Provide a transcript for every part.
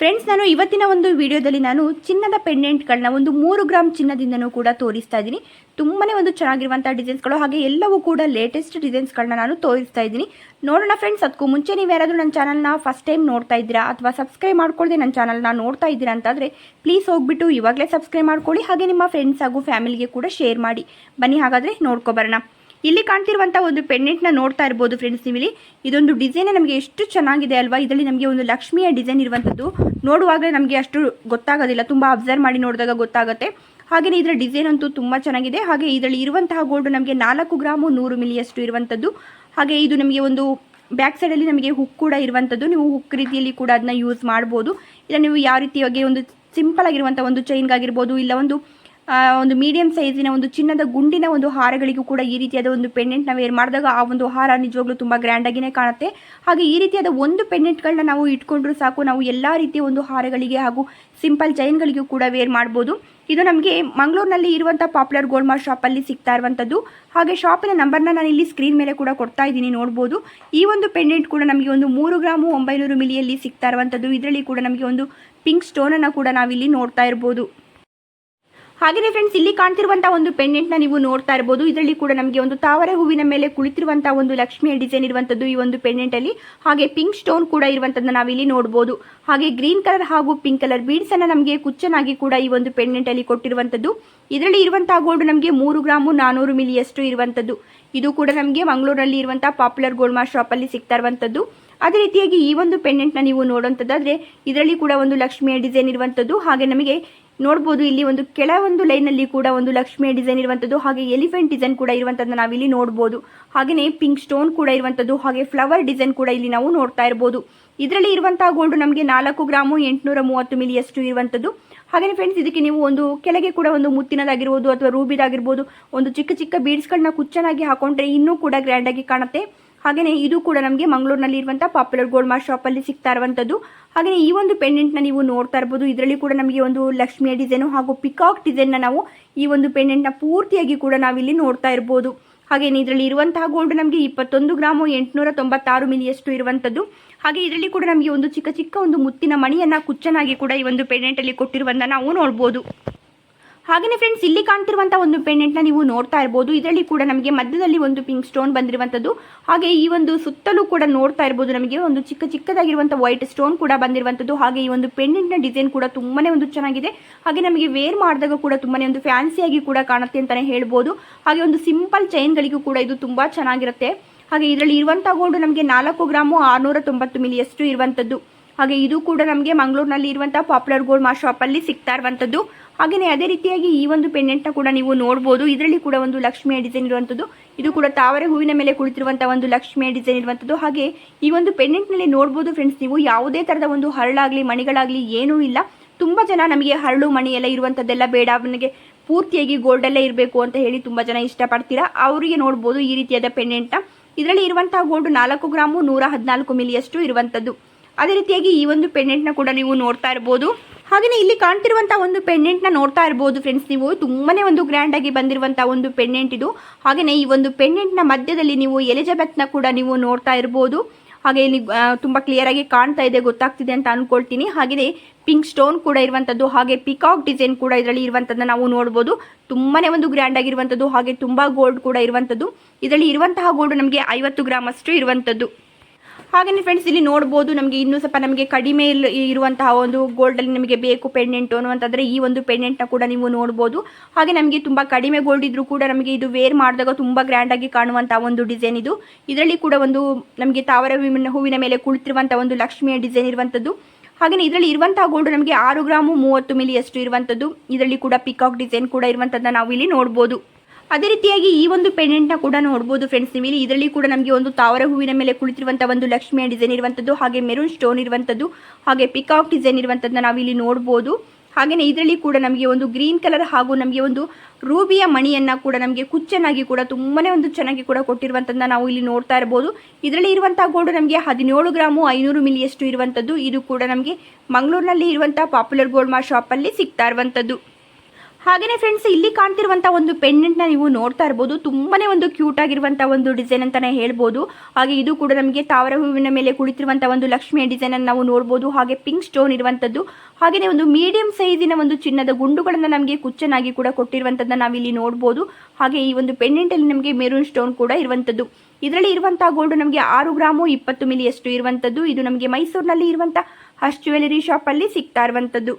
Friends ನಾನು ಇವತ್ತಿನ ಒಂದು ವಿಡಿಯೋದಲ್ಲಿ ನಾನು ಚಿನ್ನದ ಪೆಂಡೆಂಟ್ಗಳನ್ನ ಒಂದು ಮೂರು ಗ್ರಾಮ್ ಚಿನ್ನದಿಂದನೂ ಕೂಡ ತೋರಿಸ್ತಾ ಇದ್ದೀನಿ. ತುಂಬಾ ಒಂದು ಚೆನ್ನಾಗಿರುವಂಥ ಡಿಸೈನ್ಸ್ಗಳು ಹಾಗೆ ಎಲ್ಲವೂ ಕೂಡ ಲೇಟೆಸ್ಟ್ ಡಿಸೈನ್ಸ್ಗಳನ್ನ ನಾನು ತೋರಿಸ್ತಾ ಇದ್ದೀನಿ. ನೋಡೋಣ ಫ್ರೆಂಡ್ಸ್ ಅದಕ್ಕೂ ಮುಂಚೆ ನೀವು ಯಾರಾದರೂ ನನ್ನ ಚಾನಲ್ನ ಫಸ್ಟ್ ಟೈಮ್ ನೋಡ್ತಾ ಇದ್ದೀರಾ ಅಥವಾ ಸಬ್ಸ್ಕ್ರೈಬ್ ಮಾಡ್ಕೊಳ್ಳದೆ ನನ್ನ ಚಾನಲ್ನ ನೋಡ್ತಾ ಇದ್ದೀರಾ ಅಂತಾದರೆ ಪ್ಲೀಸ್ ಹೋಗ್ಬಿಟ್ಟು ಇವಾಗಲೇ ಸಬ್ಸ್ಕ್ರೈಬ್ ಮಾಡ್ಕೊಳ್ಳಿ ಹಾಗೆ ನಿಮ್ಮ ಫ್ರೆಂಡ್ಸ್ ಹಾಗೂ ಫ್ಯಾಮಿಲಿಗೆ ಕೂಡ ಶೇರ್ ಮಾಡಿ. ಬನ್ನಿ ಹಾಗಾದರೆ ನೋಡ್ಕೊಬರೋಣ ಇಲ್ಲಿ ಕಾಣ್ತಿರುವಂಥ ಒಂದು ಪೆಂಡೆಂಟ್ನ ನೋಡ್ತಾ ಇರ್ಬೋದು ಫ್ರೆಂಡ್ಸ್ ನೀವು ಇಲ್ಲಿ ಇದೊಂದು ಡಿಸೈನ್ ನಮಗೆ ಎಷ್ಟು ಚೆನ್ನಾಗಿದೆ ಅಲ್ವಾ? ಇದರಲ್ಲಿ ನಮಗೆ ಒಂದು ಲಕ್ಷ್ಮಿಯ ಡಿಸೈನ್ ಇರುವಂಥದ್ದು. ನೋಡುವಾಗ ನಮಗೆ ಅಷ್ಟು ಗೊತ್ತಾಗೋದಿಲ್ಲ. ತುಂಬ ಅಬ್ಸರ್ವ್ ಮಾಡಿ ನೋಡಿದಾಗ ಗೊತ್ತಾಗುತ್ತೆ. ಹಾಗೆಯೇ ಇದರ ಡಿಸೈನ್ ಅಂತೂ ತುಂಬ ಚೆನ್ನಾಗಿದೆ. ಹಾಗೆ ಇದರಲ್ಲಿ ಇರುವಂತಹ ಗೋಲ್ಡ್ ನಮಗೆ ನಾಲ್ಕು ಗ್ರಾಮು ನೂರು ಮಿಲಿಯಷ್ಟು ಇರುವಂಥದ್ದು. ಹಾಗೆ ಇದು ನಮಗೆ ಒಂದು ಬ್ಯಾಕ್ ಸೈಡಲ್ಲಿ ನಮಗೆ ಹುಕ್ ಕೂಡ ಇರುವಂಥದ್ದು. ನೀವು ಹುಕ್ ರೀತಿಯಲ್ಲಿ ಕೂಡ ಅದನ್ನ ಯೂಸ್ ಮಾಡ್ಬೋದು. ಇಲ್ಲ ನೀವು ಯಾವ ರೀತಿಯಾಗಿ ಒಂದು ಸಿಂಪಲ್ ಆಗಿರುವಂಥ ಒಂದು ಚೈನ್ಗಾಗಿರ್ಬೋದು ಇಲ್ಲ ಒಂದು ಒಂದು ಮೀಡಿಯಂ ಸೈಜಿನ ಒಂದು ಚಿನ್ನದ ಗುಂಡಿನ ಒಂದು ಹಾರಗಳಿಗೂ ಕೂಡ ಈ ರೀತಿಯಾದ ಒಂದು ಪೆಂಡೆಂಟ್ ನಾವು ವೇರ್ ಮಾಡಿದಾಗ ಆ ಒಂದು ಹಾರ ನಿಜವಾಗ್ಲೂ ತುಂಬ ಆಗಿನೇ ಕಾಣುತ್ತೆ. ಹಾಗೆ ಈ ರೀತಿಯಾದ ಒಂದು ಪೆಂಡೆಂಟ್ಗಳನ್ನ ನಾವು ಇಟ್ಕೊಂಡ್ರು ಸಾಕು, ನಾವು ಎಲ್ಲಾ ರೀತಿಯ ಒಂದು ಹಾರಗಳಿಗೆ ಹಾಗೂ ಸಿಂಪಲ್ ಚೈನ್ಗಳಿಗೂ ಕೂಡ ವೇರ್ ಮಾಡಬಹುದು ಇದು ನಮಗೆ ಮಂಗಳೂರಿನಲ್ಲಿ ಇರುವಂಥ ಪಾಪ್ಯುಲರ್ ಗೋಲ್ಡ್ ಶಾಪ್ ಅಲ್ಲಿ ಸಿಗ್ತಾ ಇರುವಂಥದ್ದು ಹಾಗೆ ಶಾಪಿನ ನಂಬರ್ನ ನಾನು ಇಲ್ಲಿ ಸ್ಕ್ರೀನ್ ಮೇಲೆ ಕೂಡ ಕೊಡ್ತಾ ಇದ್ದೀನಿ ನೋಡಬಹುದು ಈ ಒಂದು ಪೆಂಡೆಂಟ್ ಕೂಡ ನಮಗೆ ಒಂದು ಮೂರು ಗ್ರಾಮು ಒಂಬೈನೂರು ಮಿಲಿಯಲ್ಲಿ ಸಿಗ್ತಾ ಇರುವಂತದ್ದು. ಇದರಲ್ಲಿ ಕೂಡ ನಮಗೆ ಒಂದು ಪಿಂಕ್ ಸ್ಟೋನ್ ಅನ್ನ ಕೂಡ ನಾವಿಲ್ಲಿ ನೋಡ್ತಾ ಇರ್ಬೋದು. ಹಾಗೆಯೇ ಫ್ರೆಂಡ್ಸ್ ಇಲ್ಲಿ ಕಾಣ್ತಿರುವಂತಹ ಒಂದು ಪೆಂಡೆಂಟ್ನ ನೀವು ನೋಡ್ತಾ ಇರಬಹುದು ಇದರಲ್ಲಿ ಕೂಡ ನಮಗೆ ಒಂದು ತಾವರೆ ಹೂವಿನ ಮೇಲೆ ಕುಳಿತಿರುವಂತಹ ಒಂದು ಲಕ್ಷ್ಮಿಯ ಡಿಸೈನ್ ಇರುವಂತದ್ದು ಈ ಒಂದು ಪೆಂಡೆಂಟ್ ಅಲ್ಲಿ. ಹಾಗೆ ಪಿಂಕ್ ಸ್ಟೋನ್ ಕೂಡ ಇರುವಂಥದ್ದನ್ನ ನಾವಿಲ್ಲಿ ನೋಡಬಹುದು ಹಾಗೆ ಗ್ರೀನ್ ಕಲರ್ ಹಾಗೂ ಪಿಂಕ್ ಕಲರ್ ಬೀಡ್ಸ್ ಅನ್ನ ನಮಗೆ ಕುಚ್ಚನಾಗಿ ಕೂಡ ಈ ಒಂದು ಪೆಂಡೆಂಟ್ ಅಲ್ಲಿ ಕೊಟ್ಟಿರುವಂತದ್ದು. ಇದರಲ್ಲಿ ಇರುವಂತಹ ಗೋಲ್ಡ್ ನಮಗೆ ಮೂರು ಗ್ರಾಮು ನಾನೂರು ಮಿಲಿಯಷ್ಟು ಇರುವಂತದ್ದು. ಇದು ಕೂಡ ನಮಗೆ ಮಂಗಳೂರಲ್ಲಿ ಇರುವಂತಹ ಪಾಪ್ಯುಲರ್ ಗೋಲ್ಡ್ ಮಾರ್ ಅಲ್ಲಿ ಸಿಗ್ತಾ ಇರುವಂತದ್ದು. ಅದೇ ರೀತಿಯಾಗಿ ಈ ಒಂದು ಪೆಂಡೆಂಟ್ನ ನೀವು ನೋಡುವಂತದ್ದಾದ್ರೆ, ಇದರಲ್ಲಿ ಕೂಡ ಒಂದು ಲಕ್ಷ್ಮಿಯ ಡಿಸೈನ್ ಇರುವಂತದ್ದು. ಹಾಗೆ ನಮಗೆ ನೋಡ್ಬೋದು, ಇಲ್ಲಿ ಒಂದು ಕೆಳ ಒಂದು ಲೈನಲ್ಲಿ ಕೂಡ ಒಂದು ಲಕ್ಷ್ಮಿಯ ಡಿಸೈನ್ ಇರುವಂಥದ್ದು, ಹಾಗೆ ಎಲಿಫೆಂಟ್ ಡಿಸೈನ್ ಕೂಡ ಇರುವಂಥದ್ದು ನಾವಿಲ್ಲಿ ನೋಡ್ಬೋದು. ಹಾಗೆಯೇ ಪಿಂಕ್ ಸ್ಟೋನ್ ಕೂಡ ಇರುವಂಥದ್ದು, ಹಾಗೆ ಫ್ಲವರ್ ಡಿಸೈನ್ ಕೂಡ ಇಲ್ಲಿ ನಾವು ನೋಡ್ತಾ ಇರ್ಬೋದು. ಇದರಲ್ಲಿ ಇರುವಂತಹ ಗೋಲ್ಡ್ ನಮಗೆ ನಾಲ್ಕು ಗ್ರಾಮು ಎಂಟುನೂರ ಮೂವತ್ತು ಮಿಲಿಯಷ್ಟು ಇರುವಂಥದ್ದು. ಹಾಗೆಯೇ ಫ್ರೆಂಡ್ಸ್ ಇದಕ್ಕೆ ನೀವು ಒಂದು ಕೆಳಗೆ ಕೂಡ ಒಂದು ಮುತ್ತಿನದಾಗಿರ್ಬೋದು ಅಥವಾ ರೂಬಿದಾಗಿರ್ಬೋದು, ಒಂದು ಚಿಕ್ಕ ಚಿಕ್ಕ ಬೀಡ್ಸ್ಗಳನ್ನ ಕುಚ್ಚನಾಗಿ ಹಾಕೊಂಡ್ರೆ ಇನ್ನೂ ಕೂಡ ಗ್ರ್ಯಾಂಡಾಗಿ ಕಾಣುತ್ತೆ. ಹಾಗೆಯೇ ಇದು ಕೂಡ ನಮಗೆ ಮಂಗಳೂರಿನಲ್ಲಿ ಇರುವಂಥ ಪಾಪ್ಯುಲರ್ ಗೋಲ್ಡ್ ಶಾಪ್ ಶಾಪಲ್ಲಿ ಸಿಗ್ತಾ ಇರುವಂಥದ್ದು. ಹಾಗೆಯೇ ಈ ಒಂದು ಪೆಂಡೆಂಟ್ನ ನೀವು ನೋಡ್ತಾ ಇರ್ಬೋದು. ಇದರಲ್ಲಿ ಕೂಡ ನಮಗೆ ಒಂದು ಲಕ್ಷ್ಮಿಯ ಡಿಸೈನು ಹಾಗೂ ಪಿಕಾಕ್ ಡಿಸೈನ್ನ ನಾವು ಈ ಒಂದು ಪೆಂಡೆಂಟ್ನ ಪೂರ್ತಿಯಾಗಿ ಕೂಡ ನಾವಿಲ್ಲಿ ನೋಡ್ತಾ ಇರ್ಬೋದು. ಹಾಗೆಯೇ ಇದರಲ್ಲಿ ಇರುವಂತಹ ಗೋಲ್ಡ್ ನಮಗೆ ಇಪ್ಪತ್ತೊಂದು ಗ್ರಾಮು ಎಂಟುನೂರ ತೊಂಬತ್ತಾರು ಮಿಲಿಯಷ್ಟು ಇರುವಂಥದ್ದು ಹಾಗೆ ಇದರಲ್ಲಿ ಕೂಡ ನಮಗೆ ಒಂದು ಚಿಕ್ಕ ಚಿಕ್ಕ ಒಂದು ಮುತ್ತಿನ ಮಣಿಯನ್ನ ಕುಚ್ಚನಾಗಿ ಕೂಡ ಈ ಒಂದು ಪೆಂಡೆಂಟಲ್ಲಿ ಕೊಟ್ಟಿರುವಂತ ನಾವು ನೋಡ್ಬೋದು. ಹಾಗೆಯೇ ಫ್ರೆಂಡ್ಸ್ ಇಲ್ಲಿ ಕಾಣ್ತಿರುವಂತಹ ಒಂದು ಪೆಂಡೆಂಟ್ನ ನೀವು ನೋಡ್ತಾ ಇರಬಹುದು ಇದರಲ್ಲಿ ಕೂಡ ನಮಗೆ ಮಧ್ಯದಲ್ಲಿ ಒಂದು ಪಿಂಕ್ ಸ್ಟೋನ್ ಬಂದಿರುವಂತದ್ದು. ಹಾಗೆ ಈ ಒಂದು ಸುತ್ತಲೂ ಕೂಡ ನೋಡ್ತಾ ಇರಬಹುದು ನಮಗೆ. ಒಂದು ಚಿಕ್ಕ ಚಿಕ್ಕದಾಗಿರುವಂತಹ ವೈಟ್ ಸ್ಟೋನ್ ಕೂಡ ಬಂದಿರುವಂತದ್ದು. ಹಾಗೆ ಈ ಒಂದು ಪೆಂಡೆಂಟ್ನ ಡಿಸೈನ್ ಕೂಡ ತುಂಬಾನೇ ಒಂದು ಚೆನ್ನಾಗಿದೆ. ಹಾಗೆ ನಮಗೆ ವೇರ್ ಮಾಡಿದಾಗ ಕೂಡ ತುಂಬಾನೇ ಒಂದು ಫ್ಯಾನ್ಸಿಯಾಗಿ ಕೂಡ ಕಾಣುತ್ತೆ ಅಂತಾನೆ ಹೇಳ್ಬೋದು. ಹಾಗೆ ಒಂದು ಸಿಂಪಲ್ ಚೈನ್ಗಳಿಗೂ ಕೂಡ ಇದು ತುಂಬಾ ಚೆನ್ನಾಗಿರುತ್ತೆ. ಹಾಗೆ ಇದರಲ್ಲಿ ಇರುವಂಥ ಗೋಲ್ಡ್ ನಮಗೆ ನಾಲ್ಕು ಗ್ರಾಮು ಆರುನೂರ ತೊಂಬತ್ತು ಮಿಲಿಯಷ್ಟು ಇರುವಂತದ್ದು. ಹಾಗೆ ಇದು ಕೂಡ ನಮಗೆ ಮಂಗಳೂರಿನಲ್ಲಿ ಇರುವಂಥ ಪಾಪ್ಯುಲರ್ ಗೋಲ್ಡ್ ಮಾರ್ ಅಲ್ಲಿ ಸಿಗ್ತಾ ಇರುವಂಥದ್ದು ಹಾಗೆಯೇ ಅದೇ ರೀತಿಯಾಗಿ ಈ ಒಂದು ಪೆಂಡೆಂಟ್ನ ಕೂಡ ನೀವು ನೋಡ್ಬೋದು. ಇದರಲ್ಲಿ ಕೂಡ ಒಂದು ಲಕ್ಷ್ಮಿಯ ಡಿಸೈನ್ ಇರುವಂಥದ್ದು. ಇದು ಕೂಡ ತಾವರೆ ಹೂವಿನ ಮೇಲೆ ಕುಳಿತಿರುವಂಥ ಒಂದು ಲಕ್ಷ್ಮಿಯ ಡಿಸೈನ್ ಇರುವಂಥದ್ದು. ಹಾಗೆ ಈ ಒಂದು ಪೆಂಡೆಂಟ್ನಲ್ಲಿ ನೋಡ್ಬೋದು ಫ್ರೆಂಡ್ಸ್ ನೀವು ಯಾವುದೇ ಥರದ ಒಂದು ಹರಳಾಗಲಿ, ಮಣಿಗಳಾಗಲಿ ಏನೂ ಇಲ್ಲ. ತುಂಬ ಜನ ನಮಗೆ ಹರಳು, ಮಣಿ ಎಲ್ಲ ಇರುವಂಥದ್ದೆಲ್ಲ ಬೇಡ. ಅವನಿಗೆ ಪೂರ್ತಿಯಾಗಿ ಗೋಲ್ಡಲ್ಲೇ ಇರಬೇಕು ಅಂತ ಹೇಳಿ ತುಂಬ ಜನ ಇಷ್ಟಪಡ್ತೀರಾ? ಅವರಿಗೆ ನೋಡ್ಬೋದು ಈ ರೀತಿಯಾದ ಪೆಂಡೆಂಟ್ನ. ಇದರಲ್ಲಿ ಇರುವಂತಹ ಗೋಲ್ಡ್ ನಾಲ್ಕು ಗ್ರಾಮು ನೂರ ಹದಿನಾಲ್ಕು ಮಿಲಿಯಷ್ಟು ಇರುವಂಥದ್ದು. ಅದೇ ರೀತಿಯಾಗಿ ಈ ಒಂದು ಪೆಂಡೆಂಟ್ನ ಕೂಡ ನೀವು ನೋಡ್ತಾ ಇರ್ಬೋದು. ಹಾಗೆಯೇ ಇಲ್ಲಿ ಕಾಣ್ತಿರುವಂಥ ಒಂದು ಪೆಂಡೆಂಟ್ನ ನೋಡ್ತಾ ಇರಬಹುದು ಫ್ರೆಂಡ್ಸ್ ನೀವು. ತುಂಬಾನೇ ಒಂದು ಗ್ರ್ಯಾಂಡ್ ಆಗಿ ಬಂದಿರುವಂಥ ಒಂದು ಪೆಂಡೆಂಟ್ ಇದು. ಹಾಗೆಯೇ ಈ ಒಂದು ಪೆಂಡೆಂಟ್ನ ಮಧ್ಯದಲ್ಲಿ ನೀವು ಎಲಿಜಬೆತ್ನ ಕೂಡ ನೀವು ನೋಡ್ತಾ ಇರ್ಬೋದು. ಹಾಗೆ ಇಲ್ಲಿ ತುಂಬಾ ಕ್ಲಿಯರ್ ಆಗಿ ಕಾಣ್ತಾ ಇದೆ, ಗೊತ್ತಾಗ್ತಿದೆ ಅಂತ ಅನ್ಕೊಳ್ತೀನಿ. ಹಾಗೆಯೇ ಪಿಂಕ್ ಸ್ಟೋನ್ ಕೂಡ ಇರುವಂಥದ್ದು ಹಾಗೆ ಪಿಕಾಕ್ ಡಿಸೈನ್ ಕೂಡ ಇದರಲ್ಲಿ ಇರುವಂಥದ್ದನ್ನ ನಾವು ನೋಡಬಹುದು ತುಂಬಾನೇ ಒಂದು ಗ್ರ್ಯಾಂಡ್ ಆಗಿರುವಂಥದ್ದು ಹಾಗೆ ತುಂಬಾ ಗೋಲ್ಡ್ ಕೂಡ ಇರುವಂಥದ್ದು ಇದರಲ್ಲಿ ಇರುವಂತಹ ಗೋಲ್ಡ್ ನಮಗೆ ಐವತ್ತು ಗ್ರಾಮ್ ಅಷ್ಟು ಇರುವಂಥದ್ದು ಹಾಗೆಯೇ ಫ್ರೆಂಡ್ಸ್ ಇಲ್ಲಿ ನೋಡ್ಬೋದು, ನಮಗೆ ಇನ್ನೂ ಸ್ವಲ್ಪ ನಮಗೆ ಕಡಿಮೆ ಇರುವಂತಹ ಒಂದು ಗೋಲ್ಡಲ್ಲಿ ನಿಮಗೆ ಬೇಕು ಪೆಂಡೆಂಟು ಅನ್ನುವಂತಂದ್ರೆ ಈ ಒಂದು ಪೆಂಡೆಂಟ್ನ ಕೂಡ ನೀವು ನೋಡ್ಬೋದು. ಹಾಗೆ ನಮಗೆ ತುಂಬಾ ಕಡಿಮೆ ಗೋಲ್ಡ್ ಇದ್ರೂ ಕೂಡ ನಮಗೆ ಇದು ವೇರ್ ಮಾಡಿದಾಗ ತುಂಬಾ ಗ್ರ್ಯಾಂಡ್ ಆಗಿ ಕಾಣುವಂತಹ ಒಂದು ಡಿಸೈನ್ ಇದು. ಇದರಲ್ಲಿ ಕೂಡ ಒಂದು ನಮಗೆ ತಾವರ ಹೂವಿನ ಹೂವಿನ ಮೇಲೆ ಕುಳಿತಿರುವಂತಹ ಒಂದು ಲಕ್ಷ್ಮಿಯ ಡಿಸೈನ್ ಇರುವಂಥದ್ದು ಹಾಗೆಯೇ ಇದರಲ್ಲಿ ಇರುವಂತಹ ಗೋಲ್ಡ್ ನಮಗೆ ಆರು ಗ್ರಾಮು ಮೂವತ್ತು ಮಿಲಿಯಷ್ಟು ಇರುವಂತದ್ದು. ಇದರಲ್ಲಿ ಕೂಡ ಪಿಕಾಕ್ ಡಿಸೈನ್ ಕೂಡ ಇರುವಂಥದ್ದನ್ನ ನಾವು ಇಲ್ಲಿ ನೋಡ್ಬೋದು. ಅದೇ ರೀತಿಯಾಗಿ ಈ ಒಂದು ಪೆಂಡೆಂಟ್ನ ಕೂಡ ನೋಡ್ಬೋದು ಫ್ರೆಂಡ್ಸ್ ನೀವು ಇದರಲ್ಲಿ ಕೂಡ ನಮಗೆ ಒಂದು ತಾವರ ಹೂವಿನ ಮೇಲೆ ಕುಳಿತಿರುವಂಥ ಒಂದು ಲಕ್ಷ್ಮಿಯ ಡಿಸೈನ್ ಇರುವಂಥದ್ದು ಹಾಗೆ ಮೆರೂನ್ ಸ್ಟೋನ್ ಇರುವಂಥದ್ದು ಹಾಗೆ ಪಿಕಾಕ್ ಡಿಸೈನ್ ಇರುವಂಥದ್ದನ್ನ ಇಲ್ಲಿ ನೋಡ್ಬೋದು. ಹಾಗೆಯೇ ಇದರಲ್ಲಿ ಕೂಡ ನಮಗೆ ಒಂದು ಗ್ರೀನ್ ಕಲರ್ ಹಾಗೂ ನಮಗೆ ಒಂದು ರೂಬಿಯ ಮಣಿಯನ್ನು ಕೂಡ ನಮಗೆ ಕುಚ್ಚನಾಗಿ ಕೂಡ ತುಂಬಾನೇ ಒಂದು ಚೆನ್ನಾಗಿ ಕೂಡ ಕೊಟ್ಟಿರುವಂಥದ್ದನ್ನ ನಾವು ಇಲ್ಲಿ ನೋಡ್ತಾ ಇರ್ಬೋದು. ಇದರಲ್ಲಿ ಇರುವಂಥ ಗೋಲ್ಡ್ ನಮಗೆ ಹದಿನೇಳು ಗ್ರಾಮು ಐನೂರು ಮಿಲಿಯಷ್ಟು ಇರುವಂಥದ್ದು ಇದು ಕೂಡ ನಮಗೆ ಮಂಗಳೂರಿನಲ್ಲಿ ಇರುವಂಥ ಪಾಪ್ಯುಲರ್ ಗೋಲ್ಡ್ ಮಾರ್ ಶಾಪಲ್ಲಿ ಸಿಗ್ತಾ ಇರುವಂಥದ್ದು ಹಾಗೆಯೇ ಫ್ರೆಂಡ್ಸ್ ಇಲ್ಲಿ ಕಾಣ್ತಿರುವಂತ ಒಂದು ಪೆಂಡೆಂಟ್ನ ನೀವು ನೋಡ್ತಾ ಇರ್ಬೋದು. ತುಂಬಾನೇ ಒಂದು ಕ್ಯೂಟ್ ಆಗಿರುವಂಥ ಒಂದು ಡಿಸೈನ್ ಅಂತಾನೆ ಹೇಳ್ಬೋದು. ಹಾಗೆ ಇದು ಕೂಡ ನಮಗೆ ತಾವರ ಹೂವಿನ ಮೇಲೆ ಕುಳಿತಿರುವಂಥ ಒಂದು ಲಕ್ಷ್ಮಿಯ ಡಿಸೈನ್ ಅನ್ನು ನಾವು ನೋಡಬಹುದು ಹಾಗೆ ಪಿಂಕ್ ಸ್ಟೋನ್ ಇರುವಂತದ್ದು. ಹಾಗೆಯೇ ಒಂದು ಮೀಡಿಯಂ ಸೈಜಿನ ಒಂದು ಚಿನ್ನದ ಗುಂಡುಗಳನ್ನು ನಮಗೆ ಕುಚ್ಚನಾಗಿ ಕೂಡ ಕೊಟ್ಟಿರುವಂಥದ್ದನ್ನ ನಾವಿಲ್ಲಿ ನೋಡಬಹುದು ಹಾಗೆ ಈ ಒಂದು ಪೆಂಡೆಂಟ್ ಅಲ್ಲಿ ನಮಗೆ ಮೆರೂನ್ ಸ್ಟೋನ್ ಕೂಡ ಇರುವಂತದ್ದು. ಇದರಲ್ಲಿ ಇರುವಂತಹ ಗೋಲ್ಡ್ ನಮಗೆ ಆರು ಗ್ರಾಮು ಇಪ್ಪತ್ತು ಮಿಲಿಯಷ್ಟು ಇರುವಂತದ್ದು. ಇದು ನಮಗೆ ಮೈಸೂರಿನಲ್ಲಿ ಇರುವಂತಹ ಹಸ್ ಜ್ಯುವೆಲರಿ ಶಾಪಲ್ಲಿ ಸಿಗ್ತಾ ಇರುವಂಥದ್ದು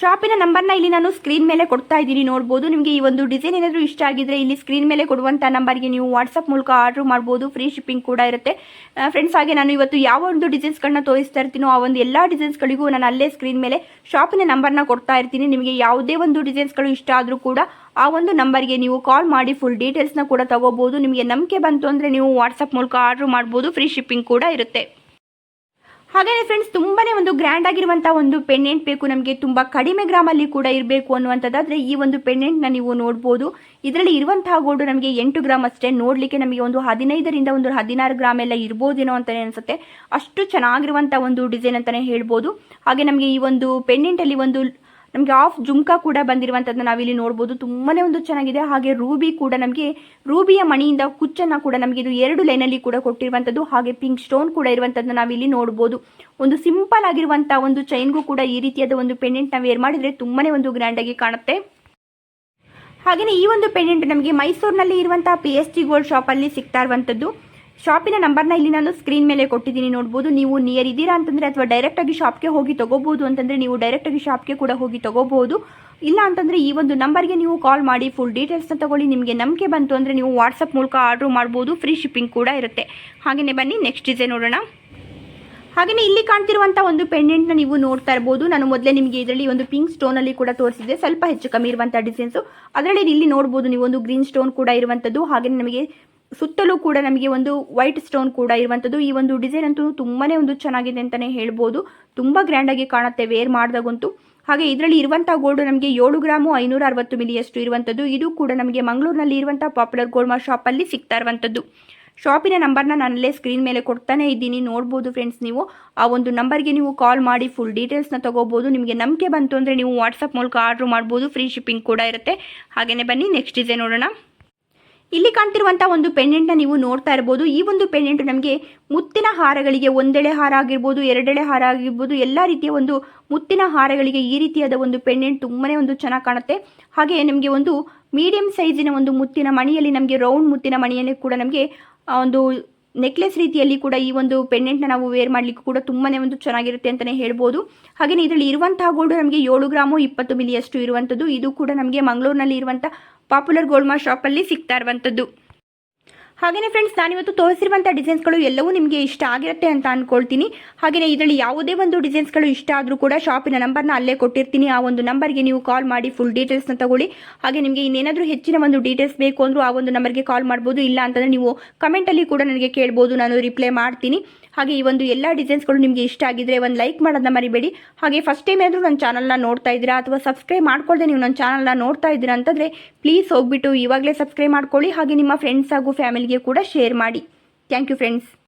ಶಾಪಿನ ನಂಬರ್ನ ಇಲ್ಲಿ ನಾನು ಸ್ಕ್ರೀನ್ ಮೇಲೆ ಕೊಡ್ತಾ ಇದ್ದೀನಿ. ನೋಡ್ಬೋದು ನಿಮಗೆ ಈ ಒಂದು ಡಿಸೈನ್ ಏನಾದರೂ ಇಷ್ಟ ಆಗಿದ್ರೆ ಇಲ್ಲಿ ಸ್ಕ್ರೀನ್ ಮೇಲೆ ಕೊಡುವಂಥ ನಂಬರ್ಗೆ ನೀವು ವಾಟ್ಸಪ್ ಮೂಲಕ ಆರ್ಡರ್ ಮಾಡ್ಬೋದು. ಫ್ರೀ ಶಿಪ್ಪಿಂಗ್ ಕೂಡ ಇರುತ್ತೆ. ಫ್ರೆಂಡ್ಸ್ ಹಾಗೆ ನಾನು ಇವತ್ತು ಯಾವ ಒಂದು ಡಿಸೈನ್ಸ್ಗಳನ್ನ ತೋರಿಸ್ತಾ ಇರ್ತೀನೋ ಆ ಒಂದು ಎಲ್ಲ ಡಿಸೈನ್ಸ್ಗಳಿಗೂ ನಾನು ಅಲ್ಲೇ ಸ್ಕ್ರೀನ್ ಮೇಲೆ ಶಾಪಿನ ನಂಬರ್ನ ಕೊಡ್ತಾ ಇರ್ತೀನಿ. ನಿಮಗೆ ಯಾವುದೇ ಒಂದು ಡಿಸೈನ್ಸ್ಗಳು ಇಷ್ಟ ಆದರೂ ಕೂಡ ಆ ಒಂದು ನಂಬರ್ಗೆ ನೀವು ಕಾಲ್ ಮಾಡಿ ಫುಲ್ ಡೀಟೇಲ್ಸ್ನ ಕೂಡ ತಗೋಬೋದು. ನಿಮಗೆ ನಂಬಿಕೆ ಬಂತು ಅಂದರೆ ನೀವು ವಾಟ್ಸಪ್ ಮೂಲಕ ಆರ್ಡರ್ ಮಾಡ್ಬೋದು. ಫ್ರೀ ಶಿಪ್ಪಿಂಗ್ ಕೂಡ ಇರುತ್ತೆ. ಹಾಗೆಯೇ ಫ್ರೆಂಡ್ಸ್ ತುಂಬಾನೇ ಒಂದು ಗ್ರ್ಯಾಂಡ್ ಆಗಿರುವಂಥ ಒಂದು ಪೆಂಡೆಂಟ್ ಬೇಕು. ನಮಗೆ ತುಂಬ ಕಡಿಮೆ ಗ್ರಾಮಲ್ಲಿ ಕೂಡ ಇರಬೇಕು ಅನ್ನುವಂಥದ್ದಾದರೆ ಈ ಒಂದು ಪೆಂಡೆಂಟ್ನ ನೀವು ನೋಡ್ಬೋದು. ಇದರಲ್ಲಿ ಇರುವಂತಹ ಗೋಲ್ಡ್ ನಮಗೆ ಎಂಟು ಗ್ರಾಮ್ ಅಷ್ಟೇ. ನೋಡಲಿಕ್ಕೆ ನಮಗೆ ಒಂದು ಹದಿನೈದರಿಂದ ಒಂದು ಹದಿನಾರು ಗ್ರಾಮ್ ಎಲ್ಲ ಇರ್ಬೋದೇನೋ ಅಂತಲೇ ಅನಿಸುತ್ತೆ. ಅಷ್ಟು ಚೆನ್ನಾಗಿರುವಂಥ ಒಂದು ಡಿಸೈನ್ ಅಂತಲೇ ಹೇಳ್ಬೋದು. ಹಾಗೆ ನಮಗೆ ಈ ಒಂದು ಪೆಂಡೆಂಟಲ್ಲಿ ಒಂದು ನಮಗೆ ಆಫ್ ಜುಮ್ಕಾ ಕೂಡ ಬಂದಿರುವಂಥದ್ದನ್ನ ನಾವಿಲ್ಲಿ ನೋಡ್ಬೋದು. ತುಂಬಾನೇ ಒಂದು ಚೆನ್ನಾಗಿದೆ. ಹಾಗೆ ರೂಬಿ ಕೂಡ ನಮಗೆ, ರೂಬಿಯ ಮಣಿಯಿಂದ ಕುಚ್ಚನ್ನ ಕೂಡ ನಮಗೆ ಇದು ಎರಡು ಲೈನಲ್ಲಿ ಕೂಡ ಕೊಟ್ಟಿರುವಂಥದ್ದು ಹಾಗೆ ಪಿಂಕ್ ಸ್ಟೋನ್ ಕೂಡ ಇರುವಂಥದ್ದು ನಾವಿಲ್ಲಿ ನೋಡ್ಬೋದು. ಒಂದು ಸಿಂಪಲ್ ಆಗಿರುವಂಥ ಒಂದು ಚೈನ್ಗೂ ಕೂಡ ಈ ರೀತಿಯಾದ ಒಂದು ಪೆಂಡೆಂಟ್ನ ವೇರ್ ಮಾಡಿದರೆ ತುಂಬಾನೇ ಒಂದು ಗ್ರ್ಯಾಂಡ್ ಆಗಿ ಕಾಣುತ್ತೆ. ಹಾಗೆಯೇ ಈ ಒಂದು ಪೆಂಡೆಂಟ್ ನಮಗೆ ಮೈಸೂರಿನಲ್ಲಿ ಇರುವಂತಹ ಪಿ ಎಸ್ ಟಿ ಗೋಲ್ಡ್ ಶಾಪಲ್ಲಿ ಸಿಗ್ತಾ ಇರುವಂಥದ್ದು ಶಾಪಿನ ನಂಬರ್ನ ಇಲ್ಲಿ ನಾನು ಸ್ಕ್ರೀನ್ ಮೇಲೆ ಕೊಟ್ಟಿದ್ದೀನಿ, ನೋಡ್ಬೋದು. ನೀವು ನಿಯರ್ ಇದ್ದೀರಾ ಅಂತಂದರೆ ಅಥವಾ ಡೈರೆಕ್ಟಾಗಿ ಶಾಪ್ಗೆ ಹೋಗಿ ತಗೋಬೋದು ಅಂತಂದರೆ ನೀವು ಡೈರೆಕ್ಟಾಗಿ ಶಾಪ್ಗೆ ಕೂಡ ಹೋಗಿ ತಗೋಬೋದು. ಇಲ್ಲ ಅಂತಂದರೆ ಈ ಒಂದು ನಂಬರ್ಗೆ ನೀವು ಕಾಲ್ ಮಾಡಿ ಫುಲ್ ಡೀಟೇಲ್ಸ್ನ ತಗೊಳ್ಳಿ. ನಿಮಗೆ ನಂಬಿಕೆ ಬಂತು ಅಂದರೆ ನೀವು ವಾಟ್ಸಪ್ ಮೂಲಕ ಆರ್ಡ್ರ್ ಮಾಡ್ಬೋದು. ಫ್ರೀ ಶಿಪ್ಪಿಂಗ್ ಕೂಡ ಇರುತ್ತೆ. ಹಾಗೆಯೇ ಬನ್ನಿ ನೆಕ್ಸ್ಟ್ ಡಿಸೈನ್ ನೋಡೋಣ. ಹಾಗೆಯೇ ಇಲ್ಲಿ ಕಾಣ್ತಿರುವಂಥ ಒಂದು ಪೆಂಡೆಂಟ್ನ ನೀವು ನೋಡ್ತಾ ಇರ್ಬೋದು. ನಾನು ಮೊದಲೇ ನಿಮಗೆ ಇದರಲ್ಲಿ ಒಂದು ಪಿಂಕ್ ಸ್ಟೋನಲ್ಲಿ ಕೂಡ ತೋರಿಸಿದೆ ಸ್ವಲ್ಪ ಹೆಚ್ಚು ಕಮ್ಮಿ ಇರುವಂಥ ಡಿಸೈನ್ಸು ಅದರಲ್ಲಿ ಇಲ್ಲಿ ನೋಡ್ಬೋದು ನೀವು ಒಂದು ಗ್ರೀನ್ ಸ್ಟೋನ್ ಕೂಡ ಇರುವಂಥದ್ದು ಹಾಗೆ ನಮಗೆ ಸುತ್ತಲೂ ಕೂಡ ನಮಗೆ ಒಂದು ವೈಟ್ ಸ್ಟೋನ್ ಕೂಡ ಇರುವಂಥದ್ದು ಈ ಒಂದು ಡಿಸೈನ್ ಅಂತೂ ತುಂಬಾನೇ ಒಂದು ಚೆನ್ನಾಗಿದೆ ಅಂತಲೇ ಹೇಳ್ಬೋದು. ತುಂಬ ಗ್ರ್ಯಾಂಡಾಗಿ ಕಾಣುತ್ತೆ ವೇರ್ ಮಾಡಿದಾಗಂತೂ. ಹಾಗೆ ಇದರಲ್ಲಿ ಇರುವಂಥ ಗೋಲ್ಡ್ ನಮಗೆ ಏಳು ಗ್ರಾಮು ಐನೂರ ಅರವತ್ತು ಮಿಲಿಯಷ್ಟು ಇರುವಂಥದ್ದು ಇದು ಕೂಡ ನಮಗೆ ಮಂಗಳೂರಿನಲ್ಲಿ ಇರುವಂಥ ಪಾಪ್ಯುಲರ್ ಗೋಲ್ಡ್ ಮಾರ್ ಶಾಪಲ್ಲಿ ಸಿಗ್ತಾ ಇರುವಂಥದ್ದು ಶಾಪಿನ ನಂಬರ್ನ ನಾನಲ್ಲೇ ಸ್ಕ್ರೀನ್ ಮೇಲೆ ಕೊಡ್ತಾನೆ ಇದ್ದೀನಿ. ನೋಡ್ಬೋದು ಫ್ರೆಂಡ್ಸ್ ನೀವು. ಆ ಒಂದು ನಂಬರ್ಗೆ ನೀವು ಕಾಲ್ ಮಾಡಿ ಫುಲ್ ಡೀಟೇಲ್ಸ್ನ ತಗೋಬೋದು. ನಿಮಗೆ ನಂಬಿಕೆ ಬಂತು ಅಂದರೆ ನೀವು ವಾಟ್ಸಪ್ ಮೂಲಕ ಆರ್ಡ್ರ್ ಮಾಡ್ಬೋದು. ಫ್ರೀ ಶಿಪ್ಪಿಂಗ್ ಕೂಡ ಇರುತ್ತೆ. ಹಾಗೆಯೇ ಬನ್ನಿ ನೆಕ್ಸ್ಟ್ ಡಿಸೈನ್ ನೋಡೋಣ. ಇಲ್ಲಿ ಕಾಣ್ತಿರುವಂಥ ಒಂದು ಪೆಂಡೆಂಟ್ನ ನೀವು ನೋಡ್ತಾ ಇರ್ಬೋದು. ಈ ಒಂದು ಪೆಂಡೆಂಟ್ ನಮಗೆ ಮುತ್ತಿನ ಹಾರಗಳಿಗೆ ಒಂದೆಳೆ ಹಾರ ಆಗಿರ್ಬೋದು, ಎರಡೆಳೆ ಹಾರ ಆಗಿರ್ಬೋದು, ಎಲ್ಲ ರೀತಿಯ ಒಂದು ಮುತ್ತಿನ ಹಾರಗಳಿಗೆ ಈ ರೀತಿಯಾದ ಒಂದು ಪೆಂಡೆಂಟ್ ತುಂಬನೇ ಒಂದು ಚೆನ್ನಾಗಿ ಕಾಣುತ್ತೆ. ಹಾಗೆ ನಿಮಗೆ ಒಂದು ಮೀಡಿಯಂ ಸೈಜಿನ ಒಂದು ಮುತ್ತಿನ ಮಣಿಯಲ್ಲಿ ನಮಗೆ ರೌಂಡ್ ಮುತ್ತಿನ ಮಣಿಯಲ್ಲಿ ಕೂಡ ನಮಗೆ ಒಂದು ನೆಕ್ಲೆಸ್ ರೀತಿಯಲ್ಲಿ ಕೂಡ ಈ ಒಂದು ಪೆಂಡೆಂಟ್ನ ನಾವು ವೇರ್ ಮಾಡಲಿಕ್ಕೆ ಕೂಡ ತುಂಬಾನೇ ಒಂದು ಚೆನ್ನಾಗಿರುತ್ತೆ ಅಂತಲೇ ಹೇಳ್ಬೋದು. ಹಾಗೆಯೇ ಇದರಲ್ಲಿ ಇರುವಂತಹ ಗೋಲ್ಡ್ ನಮಗೆ ಏಳು ಗ್ರಾಮು ಇಪ್ಪತ್ತು ಮಿಲಿಯಷ್ಟು ಇರುವಂಥದ್ದು. ಇದು ಕೂಡ ನಮಗೆ ಮಂಗಳೂರಿನಲ್ಲಿ ಇರುವಂಥ ಪಾಪ್ಯುಲರ್ ಗೋಲ್ಡ್ ಮಾರ್ ಶಾಪಲ್ಲಿ ಸಿಗ್ತಾ ಇರುವಂಥದ್ದು ಹಾಗೆಯೇ ಫ್ರೆಂಡ್ಸ್ ನಾನಿವತ್ತು ತೋರಿಸಿರುವಂಥ ಡಿಸೈನ್ಸ್ಗಳು ಎಲ್ಲವೂ ನಿಮಗೆ ಇಷ್ಟ ಆಗಿರುತ್ತೆ ಅಂತ ಅಂದ್ಕೊಳ್ತೀನಿ ಹಾಗೆಯೇ ಇದರಲ್ಲಿ ಯಾವುದೇ ಒಂದು ಡಿಸೈನ್ಸ್ಗಳು ಇಷ್ಟ ಆದರೂ ಕೂಡ ಶಾಪಿನ ನಂಬರ್ನ ಅಲ್ಲೇ ಕೊಟ್ಟಿರ್ತೀನಿ. ಆ ಒಂದು ನಂಬರ್ಗೆ ನೀವು ಕಾಲ್ ಮಾಡಿ ಫುಲ್ ಡೀಟೇಲ್ಸ್ನ ತಗೊಳ್ಳಿ. ಹಾಗೆ ನಿಮಗೆ ಇನ್ನೇನಾದರೂ ಹೆಚ್ಚಿನ ಒಂದು ಡೀಟೇಲ್ಸ್ ಬೇಕು ಅಂದರೂ ಆ ಒಂದು ನಂಬರ್ಗೆ ಕಾಲ್ ಮಾಡ್ಬೋದು. ಇಲ್ಲ ಅಂತಂದರೆ ನೀವು ಕಮೆಂಟಲ್ಲಿ ಕೂಡ ನನಗೆ ಕೇಳ್ಬೋದು. ನಾನು ರಿಪ್ಲೈ ಮಾಡ್ತೀನಿ. ಹಾಗೆ ಈ ಒಂದು ಎಲ್ಲ ಡಿಸೈನ್ಸ್ಗಳು ನಿಮಗೆ ಇಷ್ಟ ಆಗಿದ್ರೆ ಒಂದು ಲೈಕ್ ಮಾಡೋದನ್ನ ಮರಿಬೇಡಿ. ಹಾಗೆ ಫಸ್ಟ್ ಟೈಮ್ ಏನಾದರೂ ನನ್ನ ಚಾನಲ್ನ ನೋಡ್ತಾ ಇದ್ದೀರಾ ಅಥವಾ ಸಬ್ಸ್ಕ್ರೈಬ್ ಮಾಡ್ಕೊಳ್ಳದೆ ನೀವು ನನ್ನ ಚಾನಲ್ನ ನೋಡ್ತಾ ಇದ್ದೀರಾ ಅಂತಂದರೆ ಪ್ಲೀಸ್ ಹೋಗ್ಬಿಟ್ಟು ಇವಾಗಲೇ ಸಬ್ಸ್ಕ್ರೈಬ್ ಮಾಡ್ಕೊಳ್ಳಿ. ಹಾಗೆ ನಿಮ್ಮ ಫ್ರೆಂಡ್ಸ್ ಹಾಗೂ ಫ್ಯಾಮಿಲಿಗೆ ಕೂಡ ಶೇರ್ ಮಾಡಿ. Thank you friends